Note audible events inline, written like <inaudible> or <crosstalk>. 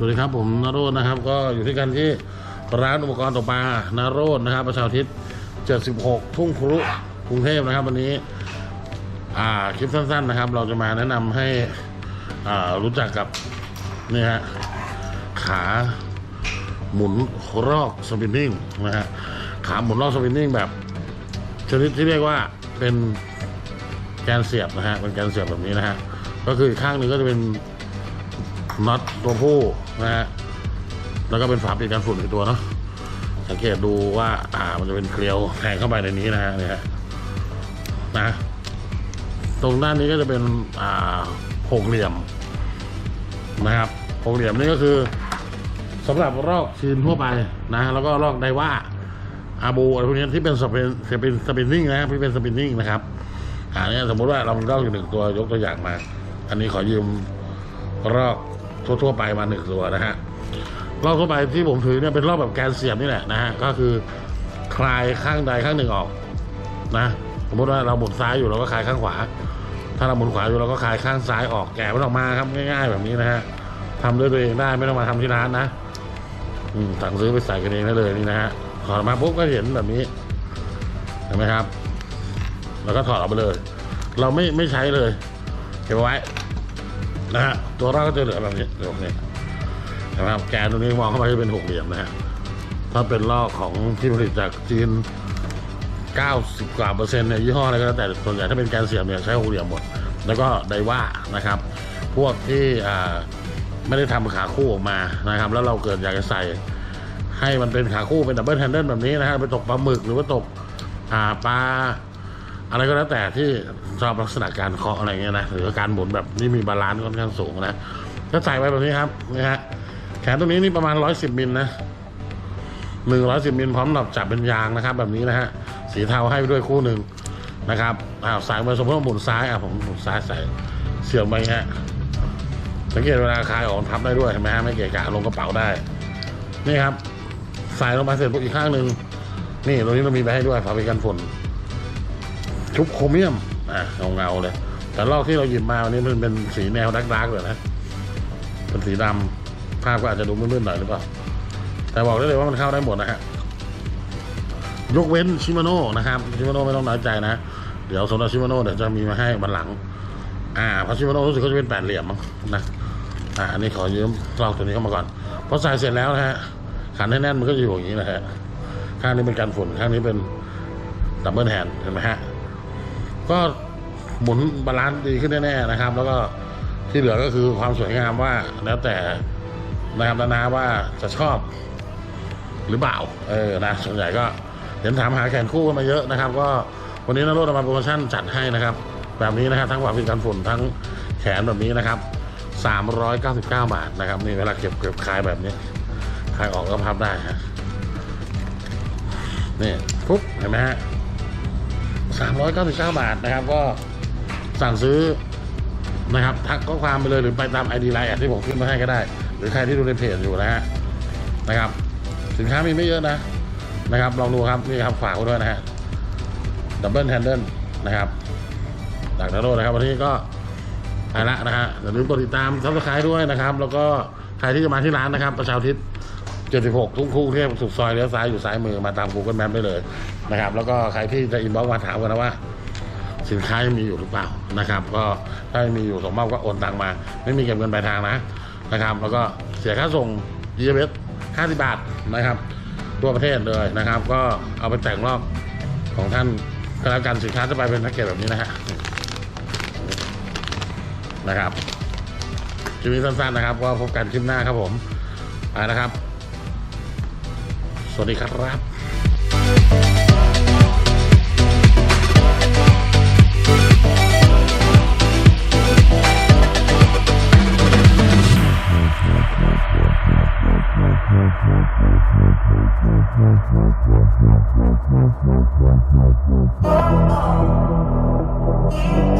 สวัสดีครับผมนโรจน์นะครับ ก็อยู่ที่กันที่ร้านอุปกรณ์ตกปลานโรจน์นะครับ ประชาธิต76 ทุ่งครุกรุงเทพนะครับ วันนี้ อ่าคลิปสั้น ๆนะครับ เราจะมาแนะนำให้ อ่ารู้จักกับนี่ฮะขาหมุนรอกสปินนิ่งนะฮะขาหมุนรอกสปินนิ่งแบบ ชนิดที่เรียกว่าเป็นแกนเสียบนะฮะเป็นแกนเสียบแบบนี้นะฮะก็คือข้างหนึ่งก็จะเป็น น็อตตัวผู้นะฮะแล้วก็เป็นฝาปิดกันฝุ่นอีกตัวเนาะสังเกตดูว่าอ่ามันจะเป็นเกลียวแทงเข้าไปในนี้นะฮะเนี่ยนะ ตรงด้านนี้ก็จะเป็นอ่าหกเหลี่ยมนะครับหกเหลี่ยมนี่ก็คือสำหรับรอกชีนทั่วไปนะ แล้วก็รอกไดว่าอาบูอะไรพวกนี้ที่เป็นสปินสปินสปินนิ่งนะที่เป็นสปินนิ่งนะครับอ่าเนี่ยสมมติว่าเรามีรอกอยู่หนึ่งตัวยกตัวอย่างมา อันนี้ขอยืมรอก ทั่วๆไปมาหนึ่งตัวนะฮะรอกทั่วไปที่ผมถือเนี่ยเป็นรอกแบบแกนเสียบนี่แหละนะฮะก็คือคลายข้างใดข้างหนึ่งออกนะสมมติว่าเราหมุนซ้ายอยู่เราก็คลายข้างขวา ถ้าเราหมุนขวาอยู่เราก็คลายข้างซ้ายออกแกะมันออกมาครับง่าย ๆ แบบนี้นะฮะทำด้วยตัวเองได้ไม่ต้องมาทำที่ร้านนะสั่งซื้อไปใส่กันเองได้เลยนี่นะฮะถอดมาปุ๊บก็เห็นแบบนี้เห็นไหมครับ แล้วก็ถอดออกไปเลย เราไม่ไม่ใช้เลย เก็บไว้ นะฮะตัวเราก็จะเหลือแบบนี้เหลือแบบนี้เห็นไหมครับแกนตรงนี้มองเข้าไปจะเป็นหกเหลี่ยมนะฮะถ้าเป็นลอกของที่ผลิตจากจีน 90 กว่าเปอร์เซ็นต์เนี่ยยี่ห้ออะไรก็แล้วแต่ส่วนใหญ่ถ้าเป็นแกนเสียบเนี่ยใช้หกเหลี่ยมหมด แล้วก็ไดว่านะครับ พวกที่อ่าไม่ได้ทำขาคู่ออกมานะครับ แล้วเราเกิดอยากจะใส่ ให้มันเป็นขาคู่เป็นดับเบิลแฮนเดิลแบบนี้นะฮะไปตกปลาหมึกหรือว่าตกอ่าปลา อะไรก็แล้วแต่ที่ชอบลักษณะการเคาะอะไรเงี้ยนะหรือการหมุนแบบนี่มีบาลานซ์ค่อนข้างสูงนะก็ใส่ไปแบบนี้ครับนี่ฮะแขนตรงนี้นี่ประมาณ 110มิลนะหนึ่งร้อยสิบมิลพร้อมหลับจับเป็นยางนะครับ แบบนี้นะฮะสีเทาให้ด้วยคู่หนึ่งนะครับอ้าวสายมาสมมติว่าหมุนซ้ายอะผมหมุนซ้ายใส่เสียบไปฮะสังเกตเวลาคลายออกพับได้ด้วยเห็นไหมฮะไม่เกะกะลงกระเป๋าได้ นี่ครับใส่ลงมาเสร็จปุ๊บอีกข้างหนึ่งนี่ตรงนี้เรามีไปให้ด้วยฝาปิดกันฝน ชุบโครเมียมอะเงาๆเลย แต่ลอกที่เราหยิบมาวันนี้มันเป็นสีแนวดักๆเลยนะเป็นสีดำภาพก็อาจจะดูมืดๆหน่อยหรือเปล่า แต่บอกได้เลยว่ามันเข้าได้หมดนะฮะยกเว้นชิมาโน่นะครับชิมาโน่ไม่ต้องน้อยใจนะ เดี๋ยวสำหรับชิมาโน่เดี๋ยวจะมีมาให้บันหลัง อ่าเพราะชิมาโน่รู้สึกเขาจะเป็นแปดเหลี่ยมมั้งนะอ่าอันนี้ขอยืมลอกตัวนี้เข้ามาก่อนพอใส่เสร็จแล้วนะฮะขันให้แน่นมันก็จะอยู่อย่างนี้นะฮะข้างนี้เป็นการฝุ่นข้างนี้เป็นดับเบิลแฮนด์เห็นไหมฮะ ก็หมุนบาลานซ์ดีขึ้นแน่ๆนะครับ แล้วก็ที่เหลือก็คือความสวยงามว่าแล้วแต่นะครับนานาว่าจะชอบหรือเปล่าเออนะส่วนใหญ่ก็เห็นถามหาแขนคู่กันมาเยอะนะครับ ก็วันนี้นรถมาโปรโมชั่นจัดให้นะครับ แบบนี้นะครับทั้งฝาปิดกันฝุ่นทั้งแขนแบบนี้นะครับ 399 บาทนะครับนี่เวลาเก็บเก็บคลายแบบนี้คลายออกก็พับได้ฮะนี่ปุ๊บเห็นไหมฮะ 399 บาทนะครับ ก็สั่งซื้อนะครับทักข้อความไปเลยหรือไปตามไอดีไลน์ที่ผมขึ้นมาให้ก็ได้ หรือใครที่ดูในเพจอยู่นะฮะนะครับ สินค้ามีไม่เยอะนะนะครับ ลองดูครับนี่ครับฝากไว้ด้วยนะฮะดับเบิลแฮนเดิลนะครับจากนาโรนะครับ วันนี้ก็ไปละนะฮะอย่าลืมกดติดตามซับสไครต์ด้วยนะครับ แล้วก็ใครที่จะมาที่ร้านนะครับ ประชาธิต 76 ทุ่งคู่เทพสุขซอยเลี้ยวซ้ายอยู่ซ้ายมือมาตาม Google Map ได้เลยนะครับ แล้วก็ใครที่จะอินบ็อกมาถามกันนะว่า สินค้ายังมีอยู่หรือเปล่านะครับ ก็ถ้ามีอยู่ส่งมอบก็โอนตังมา ไม่มีเก็บเงินปลายทางนะนะครับ แล้วก็เสียค่าส่ง g ีเอส50 บาทนะครับทั่วประเทศเลยนะครับ ก็เอาไปแต่งรอบของท่านก็แล้วกันสินค้าจะไปเป็นแพ็กเกจแบบนี้นะฮะนะครับคลิปนี้สั้นๆนะครับ ก็พบกันคลิปหน้าครับผมไปนะครับ สวัสดีครับ <laughs>